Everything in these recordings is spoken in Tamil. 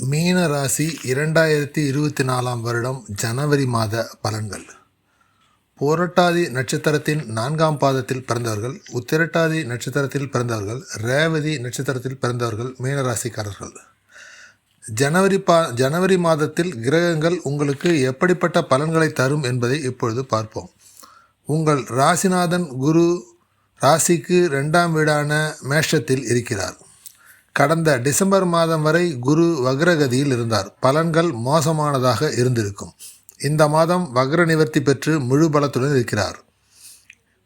மீன ராசி இரண்டாயிரத்தி இருபத்தி நாலாம் வருடம் ஜனவரி மாத பலன்கள். போரட்டாதி நட்சத்திரத்தின் நான்காம் பாதத்தில் பிறந்தவர்கள் உத்திரட்டாதி நட்சத்திரத்தில் பிறந்தவர்கள் ரேவதி நட்சத்திரத்தில் பிறந்தவர்கள் மீனராசிக்காரர்கள். ஜனவரி பா ஜனவரி மாதத்தில் கிரகங்கள் உங்களுக்கு எப்படிப்பட்ட பலன்களை தரும் என்பதை இப்பொழுது பார்ப்போம். உங்கள் ராசிநாதன் குரு ராசிக்கு ரெண்டாம் வீடான மேஷத்தில் இருக்கிறார். கடந்த டிசம்பர் மாதம் வரை குரு வக்ரகதியில் இருந்தார். பலன்கள் மோசமானதாக இருந்திருக்கும். இந்த மாதம் வக்ர நிவர்த்தி பெற்று முழு பலத்துடன் இருக்கிறார்.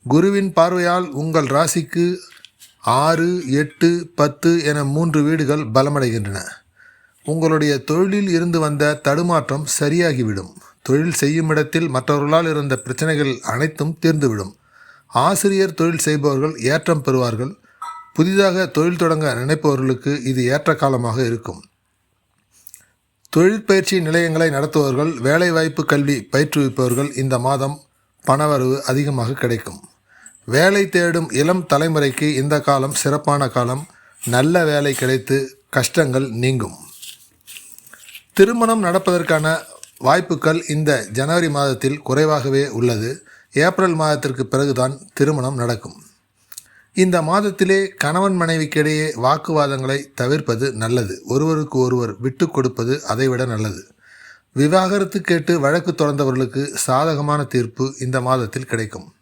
குருவின் பார்வையால் உங்கள் ராசிக்கு ஆறு எட்டு பத்து என மூன்று வீடுகள் பலமடைகின்றன. உங்களுடைய தொழிலில் இருந்து வந்த தடுமாற்றம் சரியாகிவிடும். தொழில் செய்யும் இடத்தில் மற்றவர்களால் இருந்த பிரச்சனைகள் அனைத்தும் தீர்ந்துவிடும். ஆசிரியர் தொழில் செய்பவர்கள் ஏற்றம் பெறுவார்கள். புதிதாக தொழில் தொடங்க நினைப்பவர்களுக்கு இது ஏற்ற காலமாக இருக்கும். தொழிற்பயிற்சி நிலையங்களை நடத்துபவர்கள் வேலைவாய்ப்பு கல்வி பயிற்றுவிப்பவர்கள் இந்த மாதம் பணவரவு அதிகமாக கிடைக்கும். வேலை தேடும் இளம் தலைமுறைக்கு இந்த காலம் சிறப்பான காலம். நல்ல வேலை கிடைத்து கஷ்டங்கள் நீங்கும். திருமணம் நடப்பதற்கான வாய்ப்புகள் இந்த ஜனவரி மாதத்தில் குறைவாகவே உள்ளது. ஏப்ரல் மாதத்திற்கு பிறகுதான் திருமணம் நடக்கும். இந்த மாதத்திலே கணவன் மனைவிக்கிடையே வாக்குவாதங்களை தவிர்ப்பது நல்லது. ஒருவருக்கு ஒருவர் விட்டு கொடுப்பது அதைவிட நல்லது. விவாகரத்து கேட்டு வழக்கு தொடர்ந்தவர்களுக்கு சாதகமான தீர்ப்பு இந்த மாதத்தில் கிடைக்கும்.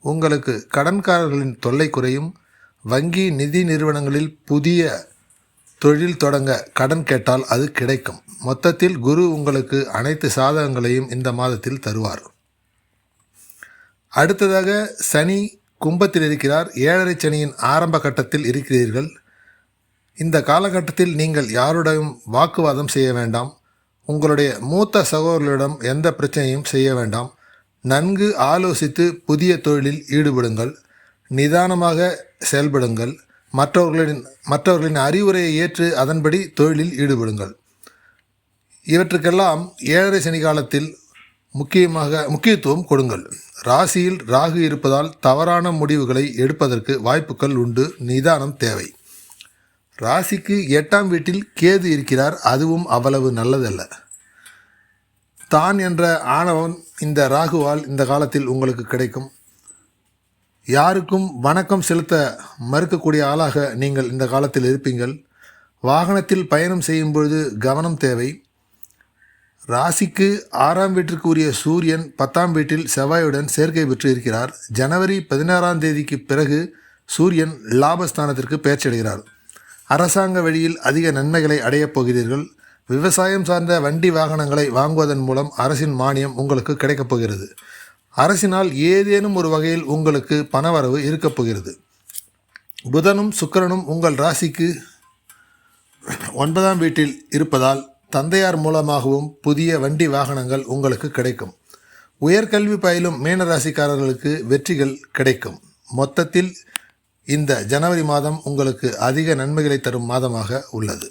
உங்களுக்கு கடன்காரர்களின் தொல்லை குறையும். வங்கி நிதி நிறுவனங்களில் புதிய தொழில் தொடங்க கடன் கேட்டால் அது கிடைக்கும். மொத்தத்தில் குரு உங்களுக்கு அனைத்து சாதகங்களையும் இந்த மாதத்தில் தருவார். அடுத்ததாக சனி கும்பத்தில் இருக்கிறார். ஏழரை சனியின் ஆரம்ப கட்டத்தில் இருக்கிறீர்கள். இந்த காலகட்டத்தில் நீங்கள் யாருடையும் வாக்குவாதம் செய்ய வேண்டாம். உங்களுடைய மூத்த சகோதரர்களிடம் எந்த பிரச்சனையும் செய்ய வேண்டாம். நன்கு ஆலோசித்து புதிய தொழிலில் ஈடுபடுங்கள். நிதானமாக செயல்படுங்கள். மற்றவர்களின் மற்றவர்களின் அறிவுரையை ஏற்று அதன்படி தொழிலில் ஈடுபடுங்கள். இவற்றுக்கெல்லாம் ஏழரை சனி காலத்தில் முக்கியமாக முக்கியத்துவம் கொடுங்கள். ராசியில் ராகு இருப்பதால் தவறான முடிவுகளை எடுப்பதற்கு வாய்ப்புகள் உண்டு. நிதானம் தேவை. ராசிக்கு எட்டாம் வீட்டில் கேது இருக்கிறார். அதுவும் அவ்வளவு நல்லதல்ல. தான் என்ற ஆணவன் இந்த ராகுவால் இந்த காலத்தில் உங்களுக்கு கிடைக்கும். யாருக்கும் வணக்கம் செலுத்த மறுக்கக்கூடிய ஆளாக நீங்கள் இந்த காலத்தில் இருப்பீங்கள். வாகனத்தில் பயணம் செய்யும்பொழுது கவனம் தேவை. ராசிக்கு ஆறாம் வீட்டிற்கு உரிய சூரியன் பத்தாம் வீட்டில் செவ்வாயுடன் சேர்க்கை பெற்று இருக்கிறார் ஜனவரி பதினாறாம் தேதிக்கு பிறகு சூரியன் லாபஸ்தானத்திற்கு பெயர்ச்சியடைகிறார். அரசாங்க வழியில் அதிக நன்மைகளை அடையப் போகிறீர்கள். விவசாயம் சார்ந்த வண்டி வாகனங்களை வாங்குவதன் மூலம் அரசின் மானியம் உங்களுக்கு கிடைக்கப் போகிறது. அரசினால் ஏதேனும் ஒரு வகையில் உங்களுக்கு பணவரவு இருக்கப் போகிறது. புதனும் சுக்கரனும் உங்கள் ராசிக்கு ஒன்பதாம் வீட்டில் இருப்பதால் தந்தையார் மூலமாகவும் புதிய வண்டி வாகனங்கள் உங்களுக்கு கிடைக்கும். உயர்கல்வி பயிலும் மீனராசிக்காரர்களுக்கு வெற்றிகள் கிடைக்கும். மொத்தத்தில் இந்த ஜனவரி மாதம் உங்களுக்கு அதிக நன்மைகளை தரும் மாதமாக உள்ளது.